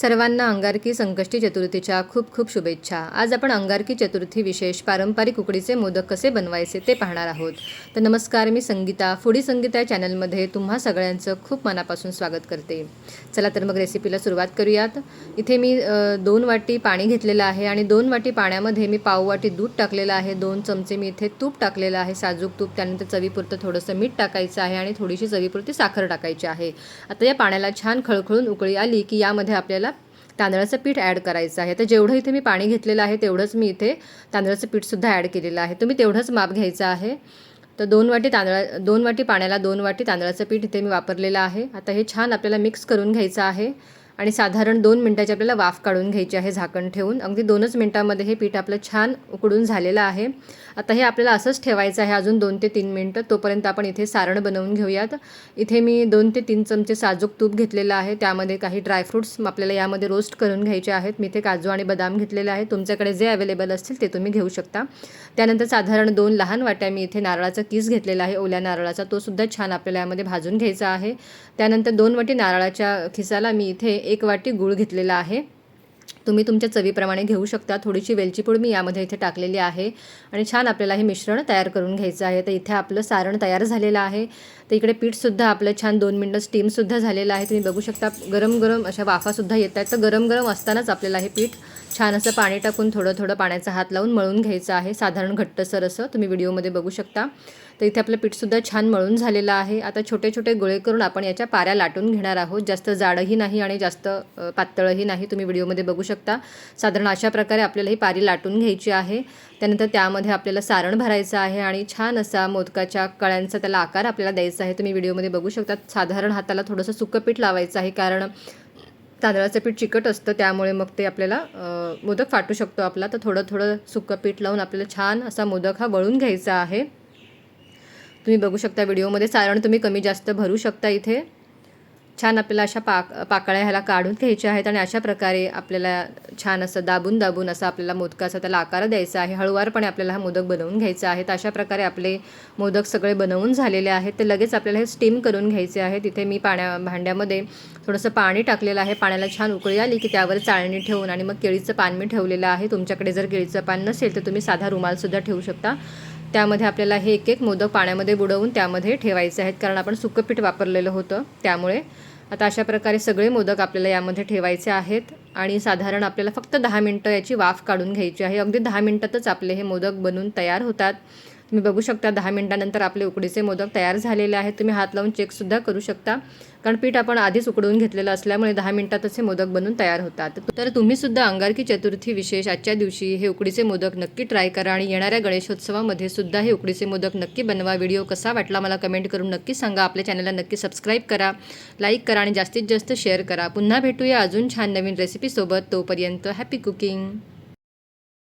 सर्वांना अंगारकी संकष्टी चतुर्थीच्या खूप खूप शुभेच्छा. आज आपण अंगारकी चतुर्थी विशेष पारंपरिक उकडीचे मोदक कसे बनवायचे ते पाहणार आहोत. तर नमस्कार मी संगीता. फुडी संगीता या चॅनलमध्ये तुम्हा सगळ्यांचं खूप मनापासून स्वागत करते. चला तर मग रेसिपीला सुरुवात करूयात. इथे मी दोन वाटी पाणी घेतलेलं आहे आणि दोन वाटी पाण्यामध्ये मी पाव वाटी दूध टाकलेलं आहे. दोन चमचे मी इथे तूप टाकलेलं आहे. साजूक तूप त्यानंतर चवीपुरतं थोडंसं मीठ टाकायचं आहे आणि थोडीशी चवीपुरती साखर टाकायची आहे. आता या पाण्याला छान खळखळून उकळी आली की यामध्ये आपल्याला तांदळाचं पीठ ॲड करायचं आहे. तर जेवढं इथे मी पाणी घेतलेलं आहे तेवढंच मी इथे तांदळाचं पीठसुद्धा ॲड केलेलं आहे. तुम्ही तेवढंच माप घ्यायचं आहे. तर दोन वाटी तांदळा दोन वाटी पाण्याला दोन वाटी तांदळाचं पीठ इथे मी वापरलेलं आहे. आता हे छान आपल्याला मिक्स करून घ्यायचं आहे. आणि साधारण दोन मिनटाची आपल्याला वाफ काढून घ्यायची आहे झाकण ठेवून. अगदी दोनच मिनटामध्ये हे पीठ आपलं छान उकडून झालेलं आहे. आता हे आपल्याला असंच ठेवायचं आहे अजून दोन ते तीन मिनटं. तोपर्यंत आपण इथे सारण बनवून घेऊयात. इथे मी दोन ते तीन चमचे साजूक तूप घेतलेलं आहे. त्यामध्ये काही ड्रायफ्रूट्स आपल्याला यामध्ये रोस्ट करून घ्यायचे आहेत. मी इथे काजू आणि बदाम घेतलेले आहे तुमच्याकडे जे अवेलेबल असतील ते तुम्ही घेऊ शकता. त्यानंतर साधारण दोन लहान वाट्या मी इथे नारळाचा किस घेतलेला आहे. ओल्या नारळाचा तो सुद्धा छान आपल्याला यामध्ये भाजून घ्यायचा आहे. त्यानंतर दोन वाटी नारळाच्या खिसाला मी इथे एक वाटी गूळ घेतलेला आहे. तुम्ही तुमच्या चवीप्रमाणे घेऊ शकता. थोडीशी वेलची पूड मी यामध्ये इथे टाकलेली आहे. आणि छान आपल्याला हे मिश्रण तयार करून घ्यायचं आहे. तर इथे आपलं सारण तयार झालेलं आहे. तर इकडे पीठसुद्धा आपलं छान दोन मिनटं स्टीमसुद्धा झालेलं आहे. तुम्ही बघू शकता गरम गरम अशा वाफासुद्धा येत आहेत. तर गरम गरम असतानाच आपल्याला हे पीठ छान असं पाणी टाकून थोडं थोडं पाण्याचा हात लावून मळून घ्यायचं आहे. साधारण घट्टसर असं. तुम्ही व्हिडिओमध्ये बघू शकता. तर इथे आपलं पीठसुद्धा छान मळून झालेलं आहे. आता छोटे छोटे गोळे करून आपण याच्या पाऱ्या लाटून घेणार आहोत. जास्त जाडही नाही आणि जास्त पातळही नाही. तुम्ही व्हिडिओमध्ये बघू शकता. साधारण अशा प्रकारे आपल्याला ही पारी लाटून घ्यायची आहे. त्यानंतर त्यामध्ये आपल्याला सारण भरायचं आहे आणि छान असा मोदकाच्या कळ्यांचा त्याला आकार आपल्याला द्यायचा आहे. तुम्ही व्हिडिओमध्ये बघू शकता. साधारण हाताला थोडंसं सुकं पीठ लावायचं आहे. कारण तांदळाचं पीठ चिकट असतं त्यामुळे मग ते आपल्याला मोदक फाटू शकतो आपला. तर थोडं थोडं सुकं पीठ लावून आपल्याला छान असा मोदक हा वळून घ्यायचा आहे. तुम्ही बघू शकता व्हिडिओमध्ये सारण तुम्ही कमी जास्त भरू शकता इथे. छान आपल्याला अशा पाक पाकळ्या ह्याला काढून घ्यायच्या आहेत आणि अशा प्रकारे आपल्याला छान असं दाबून दाबून असं आपल्याला मोदकाचा त्याला आकार द्यायचा आहे. हळुवारपणे आपल्याला हा मोदक बनवून घ्यायचा आहे. तर अशा प्रकारे आपले मोदक सगळे बनवून झालेले आहेत. ते लगेच आपल्याला हे स्टीम करून घ्यायचे आहे. तिथे मी पाण्या भांड्यामध्ये थोडंसं पाणी टाकलेलं आहे. पाण्याला छान उकळी आली की त्यावर चाळणी ठेवून आणि मग केळीचं पान मी ठेवलेलं आहे. तुमच्याकडे जर केळीचं पान नसेल तर तुम्ही साधा रुमालसुद्धा ठेवू शकता. त्यामध्ये आपल्याला हे एक एक मोदक पाण्यामध्ये बुडवून त्यामध्ये ठेवायचे आहेत कारण आपण सुकं पीठ वापरलेलं होतं. त्यामुळे आता अशा प्रकारे सगळे मोदक आपल्याला यामध्ये ठेवायचे आहेत आणि साधारण आपल्याला फक्त दहा मिनटं याची वाफ काढून घ्यायची आहे. अगदी दहा मिनटातच आपले हे मोदक बनून तयार होतात. तुम्ही बघू शकता दहा मिनटानंतर आपले उकडीचे मोदक तयार झालेले आहेत. तुम्ही हात लावून चेकसुद्धा करू शकता. कारण पीठ आपण आधीच उकडून घेतलेलं असल्यामुळे दहा मिनिटातच हे मोदक बनून तयार होतात. तर तुम्हीसुद्धा अंगारकी चतुर्थी विशेष आजच्या दिवशी हे उकडीचे मोदक नक्की ट्राय करा आणि येणाऱ्या गणेशोत्सवामध्ये सुद्धा हे उकडीचे मोदक नक्की बनवा. व्हिडिओ कसा वाटला मला कमेंट करून नक्की सांगा. आपल्या चॅनलला नक्की सबस्क्राईब करा लाईक करा आणि जास्तीत जास्त शेअर करा. पुन्हा भेटूया अजून छान नवीन रेसिपीसोबत तोपर्यंत हॅपी कुकिंग